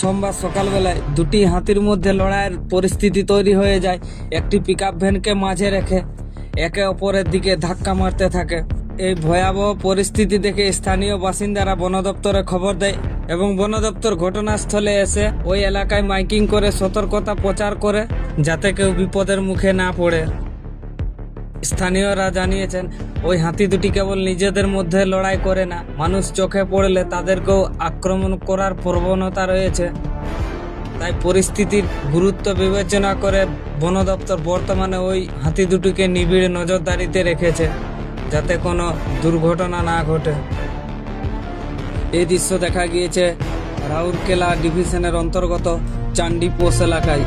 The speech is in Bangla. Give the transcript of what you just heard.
সোমবার সকালবেলায় দুটি হাতির মধ্যে লড়াইয়ের পরিস্থিতি তৈরি হয়ে যায়। একটি পিক ভ্যানকে মাঝে রেখে একে অপরের দিকে ধাক্কা মারতে থাকে। এই ভয়াবহ পরিস্থিতি দেখে স্থানীয় বাসিন্দারা বন দপ্তরে খবর দেয় এবং বন দপ্তর ঘটনাস্থলে এসে ওই এলাকায় মাইকিং করে সতর্কতা প্রচার করে যাতে কেউ বিপদের মুখে না পড়ে। স্থানীয়রা জানিয়েছেন, ওই হাতি দুটি কেবল নিজেদের মধ্যে লড়াই করে না। মানুষ চোখে পড়লে তাদেরকেও আক্রমণ করার প্রবণতা রয়েছে। তাই পরিস্থিতির গুরুত্ব বিবেচনা করে বন দপ্তর বর্তমানে ওই হাতি দুটিকে নিবিড় নজরদারিতে রেখেছে, যাতে কোনো দুর্ঘটনা না ঘটে। এই দৃশ্য দেখা গিয়েছে রাউরকেলা ডিভিশনের অন্তর্গত চান্ডিপোষ এলাকায়।